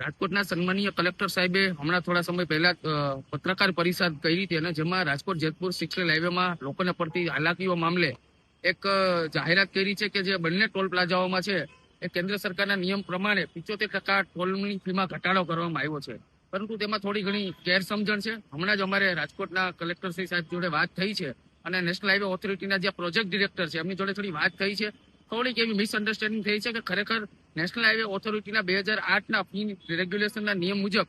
રાજકોટના સન્માનીય કલેક્ટર સાહેબે હમણાં થોડા સમય પહેલા પત્રકાર પરિષદ કરી હતી અને જેમાં રાજકોટ જેતપુર સિક્સલ હાઈવેમાં લોકોને પડતી હાલાકીઓ મામલે એક જાહેરાત કરી છે કે જે બંને ટોલ પ્લાઝાઓમાં છે એ કેન્દ્ર સરકારના નિયમ પ્રમાણે પિચોતેર ટકા ટોલની ફીમાં ઘટાડો કરવામાં આવ્યો છે. પરંતુ તેમાં થોડી ઘણી ગેરસમજણ છે. હમણાં જ અમારે રાજકોટના કલેક્ટર શ્રી સાહેબ જોડે વાત થઈ છે અને નેશનલ હાઈવે ઓથોરિટીના જે પ્રોજેક્ટ ડિરેક્ટર છે એમની જોડે થોડી વાત થઈ છે. થોડીક એવી મિસઅન્ડરસ્ટેન્ડિંગ થઈ છે કે ખરેખર નેશનલ હાઈવે ઓથોરિટીના બે હજાર આઠના ફી રેગ્યુલેશનના નિયમ મુજબ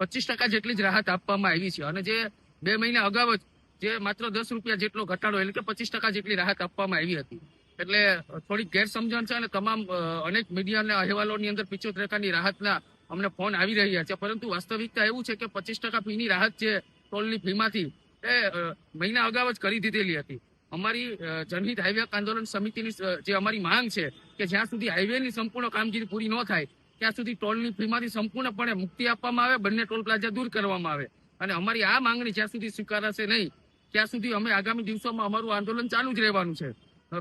પચીસ ટકા જેટલી જ રાહત આપવામાં આવી છે. અને જે બે મહિના અગાઉ જ જે માત્ર દસ રૂપિયા જેટલો ઘટાડો એટલે કે પચીસ ટકા જેટલી રાહત આપવામાં આવી હતી. એટલે થોડીક ગેરસમજણ છે અને તમામ અનેક મીડિયાના અહેવાલોની અંદર પિચોતેર ટકાની રાહતના અમને ફોન આવી રહ્યા છે. પરંતુ વાસ્તવિકતા એવું છે કે પચીસ ટકા ફીની રાહત છે ટોલની ફીમાંથી એ મહિના અગાઉ જ કરી દીધેલી હતી. અમારી જનહિત હાઈવે આંદોલન સમિતિની જે અમારી માંગ છે કે જ્યાં સુધી હાઈવેની સંપૂર્ણ કામગીરી પૂરી ન થાય, ત્યાં સુધી ટોલની ફીમાંથી સંપૂર્ણપણે મુક્તિ આપવામાં આવે, બંને ટોલ પ્લાઝા દૂર કરવામાં આવે. અને અમારી આ માંગણી જ્યાં સુધી સ્વીકારાશે નહીં, ત્યાં સુધી અમે આગામી દિવસોમાં અમારું આંદોલન ચાલુ જ રહેવાનું છે.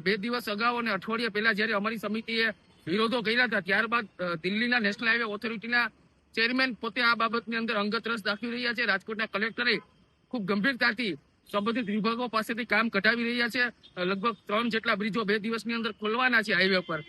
બે દિવસ અગાઉ અને અઠવાડિયા પહેલા જ્યારે અમારી સમિતિએ વિરોધો કર્યા હતા, ત્યારબાદ દિલ્હીના નેશનલ હાઈવે ઓથોરિટીના ચેરમેન પોતે આ બાબતની અંદર અંગત રસ દાખવી રહ્યા છે. રાજકોટના કલેક્ટરે ખૂબ ગંભીરતાથી સંબંધિત વિભાગો પાસેથી કામ કઢાવી રહ્યા છે. લગભગ ત્રણ જેટલા બ્રિજો બે દિવસની અંદર ખોલવાના છે હાઈવે પર.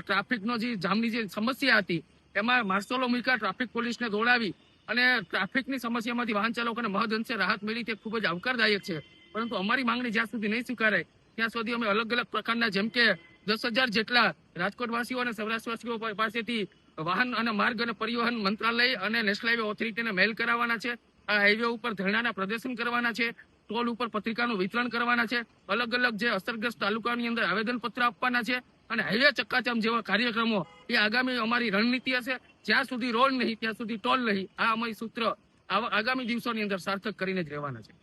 ટ્રાફિકનો જે જામની જે સમસ્યા હતી, એમાં માર્સોલો મુકા ટ્રાફિક પોલીસને દોડાવી અને ટ્રાફિકની સમસ્યામાંથી વાહન ચાલકોને મહદ રાહત મળી તે ખૂબ જ આવકારદાયક છે. પરંતુ અમારી માંગણી જ્યાં સુધી નહીં સ્વીકારાય, ત્યાં સુધી અમે અલગ અલગ પ્રકારના જેમ કે દસ હજાર જેટલા રાજકોટવાસીઓ અને સૌરાષ્ટ્રવાસીઓ પાસેથી વાહન અને માર્ગ અને પરિવહન મંત્રાલય અને નેશનલ હાઈવે ઓથોરિટીને મેલ કરાવવાના છે. આ હાઈવે ઉપર ધરણાના પ્રદર્શન કરવાના છે. ટોલ ઉપર પત્રિકાનું વિતરણ કરવાના છે. અલગ અલગ જે અસરગ્રસ્ત તાલુકાની અંદર આવેદનપત્ર આપવાના છે અને હાઈવે ચક્કાજામ જેવા કાર્યક્રમો એ આગામી અમારી રણનીતિ હશે. જ્યાં સુધી રોડ નહીં, ત્યાં સુધી ટોલ નહીં. આ અમારી સૂત્ર આગામી દિવસોની અંદર સાર્થક કરીને જ રહેવાના છે.